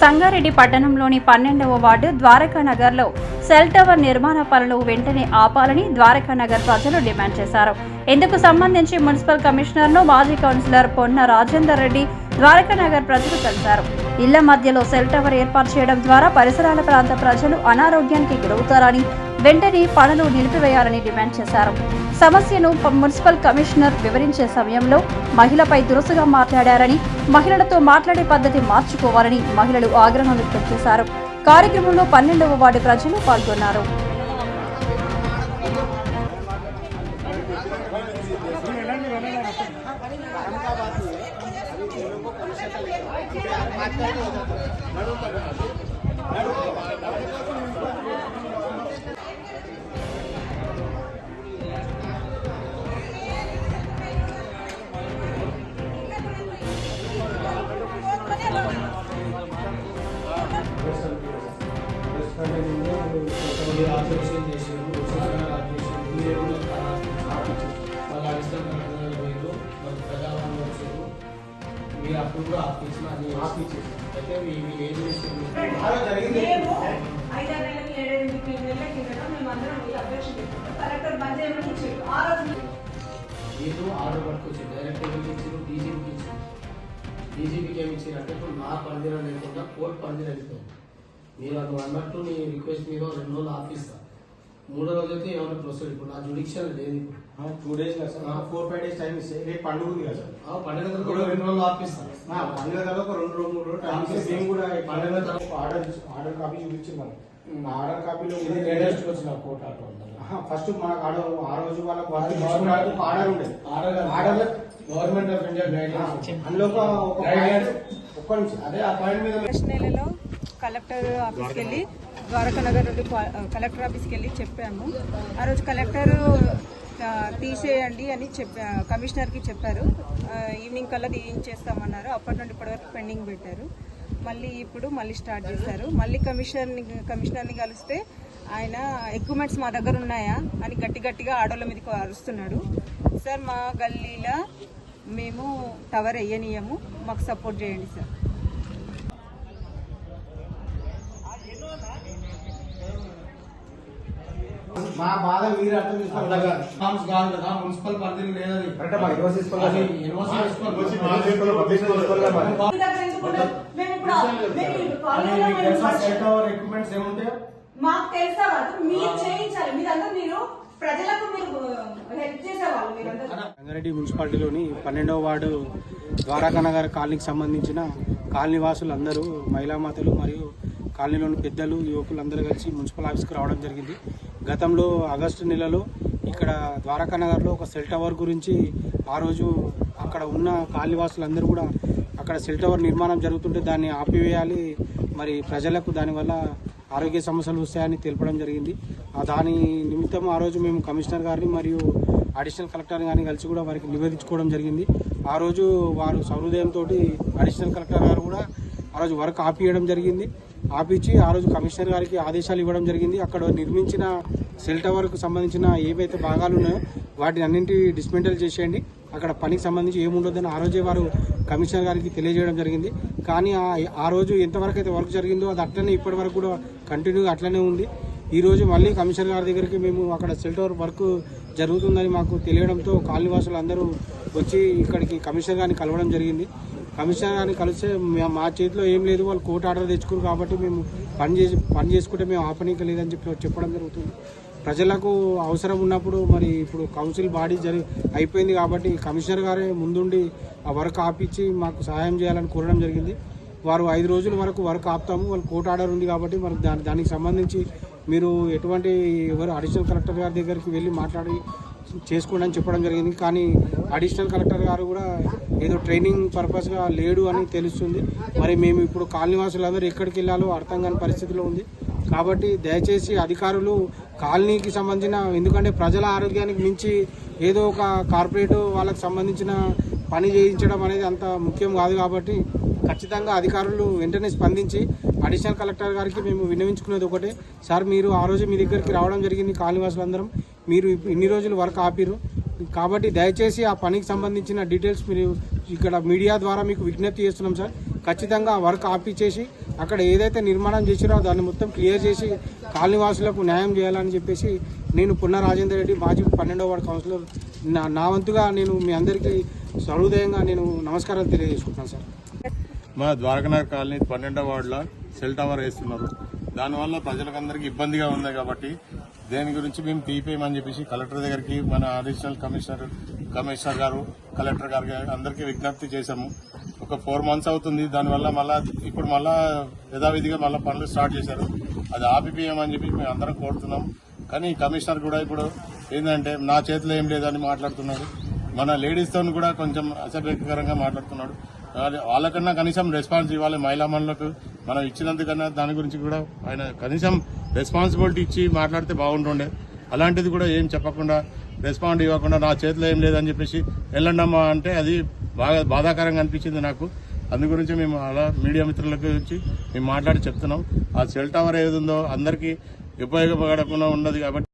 సంగారెడ్డి పట్టణంలోని పన్నెండవ వార్డు ద్వారకా నగర్లో సెల్ టవర్ నిర్మాణ పనులు వెంటనే ఆపాలని ద్వారకా నగర్ ప్రజలు డిమాండ్ చేశారు. ఇందుకు సంబంధించి మున్సిపల్ కమిషనర్ను మాజీ కౌన్సిలర్ పొన్న రాజేందర్ రెడ్డి ద్వారకా నగర్ ప్రజలు కలిశారు ఇళ్ళ మధ్యలో సెల్ టవర్ ఏర్పాటు చేయడం ద్వారా పరిసరాల ప్రాంత ప్రజలు అనారోగ్యానికి గురవుతారని వెంటనే పనులు నిలిపివేయాలని డిమాండ్ చేశారు. సమస్యను మున్సిపల్ కమిషనర్ వివరించే సమయంలో మహిళపై దురుసుగా మాట్లాడారని మహిళలతో మాట్లాడే పద్ధతి మార్చుకోవాలని మహిళలు ఆగ్రహం వ్యక్తం చేశారు. కార్యక్రమంలో పన్నెండవ వార్డు ప్రజలు పాల్గొన్నారు. Gracias. మీరు అప్పుడు కూడా ఆపించిన అని ఆపించేసి అయితే మీ- మీరు ఏం చేసారు జరిగింది. మేము ఐదారు నెలలకి ఏడెనిమిది నెలల కిందట మేమందరం ఈ అభ్యర్థి పెట్టుకున్నాం. కలెక్టర్ బంద్ చేయమని ఇచ్చాడు. ఆ రోజు మీరు ఆర్డర్ పట్టుకొచ్చి డైరెక్ట్ ఎవరికి ఇచ్చారు? డీజీపీకి ఇచ్చారు. డీజీపీకి ఏమి ఇచ్చారు అంటే ఇప్పుడు నా పరిధిలో లేకుండా కోర్టు పరిధిలో వెళ్తాం మీరు అది అన్నట్టు నీ రిక్వెస్ట్ మీద రెండు రోజులు ఆపిస్తా మూడో రోజు అయితే ఏమైనా ప్రొసీడ్ ఇప్పుడు నా జుడిక్షన్ లేదు టూ డేస్ కదా sir. Four five days time ఇస్తే రేపు పండుగ ఉంది కదా సార్. ఆ పండుగ తర్వాత కూడా రెండు రోజులు ఆపిస్తాను పండుగ తర్వాత ఒక రెండు రోజు మూడు రోజులు టైం ఇస్తే మేము కూడా పండుగ తర్వాత ఆర్డర్ ఆర్డర్ కాపీ చూపించారు మనం ఆ ఆర్డర్ కాపీలో లేటెస్ట్ వచ్చిన కోర్టు ఆటో ఫస్ట్ మనకు ఆర్డర్ ఆ రోజు వాళ్ళకి ఆర్డర్ ఉండేది. Order order government of India guide అందులో ఒక. ఒక్క నిమిషం. అదే ఆ పాయింట్ మీద నెలలో కలెక్టర్ ఆఫీస్కి వెళ్ళి ద్వారకా నగర్ నుండి కలెక్టర్ ఆఫీస్కి వెళ్ళి చెప్పాము. ఆ రోజు కలెక్టర్ తీసేయండి అని చెప్పా కమిషనర్కి చెప్పారు. ఈవినింగ్ కల్లా తీయించేస్తామన్నారు అప్పటి నుండి ఇప్పటివరకు పెండింగ్ పెట్టారు. మళ్ళీ ఇప్పుడు మళ్ళీ స్టార్ట్ చేశారు. మళ్ళీ కమిషనర్ని కమిషనర్ని కలిస్తే ఆయన ఎక్విప్మెంట్స్ మా దగ్గర ఉన్నాయా అని గట్టి గట్టిగా ఆడోళ్ళ మీదకి అరుస్తున్నాడు. సార్ మా గల్లీలో మేము టవర్ వేయనీయము. మాకు సపోర్ట్ చేయండి సార్ మా బాధ మీరు అర్థం చేసుకోవాలి ఫార్మ్స్ కాదు కదా మున్సిపల్ పరిధిలో లేదని కరెక్ట్ మా యూనివర్సిటీ స్కూల్ అది యూనివర్సిటీ స్కూల్. పబ్లిక్ స్కూల్ మరి మీ దగ్గర ఎందుకు ఉండదు? మేము ఇప్పుడు మేము ఈ అది కాలేజీలో మీకు మేము తెలుసా వర్క్ సెట్ అవర్ ఎక్విప్మెంట్స్ ఏముంటాయో? మాకు తెలుసా మీరు చేయించాలి. మీరందరూ మీరు ప్రజలకు మీరు హెల్ప్ చేసేవాళ్ళు మీరందరూ. రంగారెడ్డి మున్సిపాలిటీలోని పన్నెండవ వార్డు ద్వారకా నగర్ కాలనీకి సంబంధించిన కాలనీ వాసులు అందరూ మహిళామాతలు మరియు కాలనీలోని పెద్దలు యువకులు అందరూ కలిసి మున్సిపల్ ఆఫీస్కి రావడం జరిగింది. గతంలో ఆగస్టు నెలలో ఇక్కడ ద్వారకా నగర్లో ఒక సెల్ టవర్ గురించి ఆ రోజు అక్కడ ఉన్న కాలనీవాసులందరూ కూడా అక్కడ సెల్ టవర్ నిర్మాణం జరుగుతుంటే దాన్ని ఆపివేయాలి మరి ప్రజలకు దానివల్ల ఆరోగ్య సమస్యలు వస్తాయని తెలపడం జరిగింది. దాని నిమిత్తం ఆ రోజు మేము కమిషనర్ గారిని మరియు అడిషనల్ కలెక్టర్ గారిని కలిసి కూడా వారికి నివేదించుకోవడం జరిగింది. ఆ రోజు వారు సౌహృదయంతో అడిషనల్ కలెక్టర్ గారు కూడా ఆ రోజు వర్క్ ఆపియడం జరిగింది. ఆపించి ఆ రోజు కమిషనర్ గారికి ఆదేశాలు ఇవ్వడం జరిగింది. అక్కడ నిర్మించిన సెల్ టవర్కు సంబంధించిన ఏవైతే భాగాలు ఉన్నాయో వాటిని అన్నింటి డిస్మెంటల్ చేసేయండి. అక్కడ పనికి సంబంధించి ఏముండొద్దని ఆ రోజే వారు కమిషనర్ గారికి తెలియజేయడం జరిగింది. కానీ ఆ రోజు ఎంతవరకు అయితే వర్క్ జరిగిందో అది అట్లనే ఇప్పటి వరకు కూడా కంటిన్యూగా అట్లనే ఉంది. ఈ రోజు మళ్ళీ కమిషనర్ గారి దగ్గరికి మేము అక్కడ సెల్ టవర్ వర్క్ జరుగుతుందని మాకు తెలియడంతో కాలనీవాసులు అందరూ వచ్చి ఇక్కడికి కమిషనర్ గారిని కలవడం జరిగింది. కమిషనర్ గారిని కలిస్తే మా- చేతిలో ఏం లేదు వాళ్ళు కోర్టు ఆర్డర్ తెచ్చుకున్నారు కాబట్టి మేము పని చేసి పని చేసుకుంటే మేము ఆపనీక లేదని చెప్పి చెప్పడం జరుగుతుంది. ప్రజలకు అవసరం ఉన్నప్పుడు మరి ఇప్పుడు కౌన్సిల్ బాడీ జరి అయిపోయింది కాబట్టి కమిషనర్ గారే ముందుండి ఆ వర్క్ ఆపించి మాకు సహాయం చేయాలని కోరడం జరిగింది. వారు ఐదు రోజుల వరకు వర్క్ ఆపుతాము వాళ్ళు కోర్టు ఆర్డర్ ఉంది కాబట్టి మరి దాని దానికి సంబంధించి మీరు ఎటువంటి ఎవరు అడిషనల్ కలెక్టర్ గారి దగ్గరికి వెళ్ళి మాట్లాడి చేసుకోండి అని చెప్పడం జరిగింది. కానీ అడిషనల్ కలెక్టర్ గారు కూడా ఏదో ట్రైనింగ్ పర్పస్గా లేడు అని తెలుస్తుంది. మరి మేము ఇప్పుడు కాలనీవాసులందరూ ఎక్కడికి వెళ్ళాలో అర్థం కాని పరిస్థితిలో ఉంది. కాబట్టి దయచేసి అధికారులు కాలనీకి సంబంధించిన ఎందుకంటే ప్రజల ఆరోగ్యానికి మించి ఏదో ఒక కార్పొరేట్ వాళ్ళకి సంబంధించిన పని చేయించడం అనేది అంత ముఖ్యం కాదు కాబట్టి ఖచ్చితంగా అధికారులు వెంటనే స్పందించి అడిషనల్ కలెక్టర్ గారికి మేము విన్నవించుకునేది ఒకటే. సార్ మీరు ఆ రోజు మీ దగ్గరికి రావడం జరిగింది కాలనీవాసులందరం. మీరు ఇన్ని రోజులు వర్క్ ఆపిరు కాబట్టి దయచేసి ఆ పనికి సంబంధించిన డీటెయిల్స్ మీరు ఇక్కడ మీడియా ద్వారా మీకు విజ్ఞప్తి చేస్తున్నాం సార్. ఖచ్చితంగా ఆ వర్క్ ఆపిచ్చేసి అక్కడ ఏదైతే నిర్మాణం చేసిరో దాన్ని మొత్తం క్లియర్ చేసి కాలనీవాసులకు న్యాయం చేయాలని చెప్పేసి నేను పున్న రాజేందర్ రెడ్డి మాజీ పన్నెండవ వార్డు కౌన్సిలర్ నా నా వంతుగా నేను మీ అందరికీ సహృదయంగా నేను నమస్కారాలు తెలియజేసుకుంటున్నాను సార్. మా ద్వారకనగర్ కాలనీ పన్నెండవ వార్డులో సెల్ టవర్ వేస్తున్నారు. దానివల్ల ప్రజలకందరికీ ఇబ్బందిగా ఉంది కాబట్టి దేని గురించి మేము తీపేయమని చెప్పేసి కలెక్టర్ దగ్గరికి మన అడిషనల్ కమిషనర్ కమిషనర్ గారు కలెక్టర్ గారు అందరికీ విజ్ఞప్తి చేశాము. ఒక ఫోర్ మంత్స్ అవుతుంది. దానివల్ల మళ్ళా ఇప్పుడు మళ్ళా యథావిధిగా మళ్ళీ పనులు స్టార్ట్ చేశారు. అది ఆపిపియమని చెప్పి మేము అందరం కోరుతున్నాం. కానీ కమిషనర్ కూడా ఇప్పుడు ఏంటంటే నా చేతిలో ఏం లేదని మాట్లాడుతున్నాడు. మన లేడీస్తో కూడా కొంచెం అసభ్యకరంగా మాట్లాడుతున్నాడు. వాళ్ళకన్నా కనీసం రెస్పాన్స్ ఇవ్వాలి మహిళా మనులకు. మనం ఇచ్చినందుకన్నా దాని గురించి కూడా ఆయన కనీసం రెస్పాన్సిబిలిటీ ఇచ్చి మాట్లాడితే బాగుంటుండే. అలాంటిది కూడా ఏం చెప్పకుండా రెస్పాండ్ ఇవ్వకుండా నా చేతిలో ఏం లేదని చెప్పేసి వెళ్ళండమ్మా అంటే అది బాగా బాధాకరంగా అనిపించింది నాకు. అందు గురించి మేము అలా మీడియా మిత్రుల గురించి మేము మాట్లాడి చెప్తున్నాం. ఆ సెల్ టవర్ ఏది ఉందో అందరికీ ఉపయోగపడకుండా ఉన్నది కాబట్టి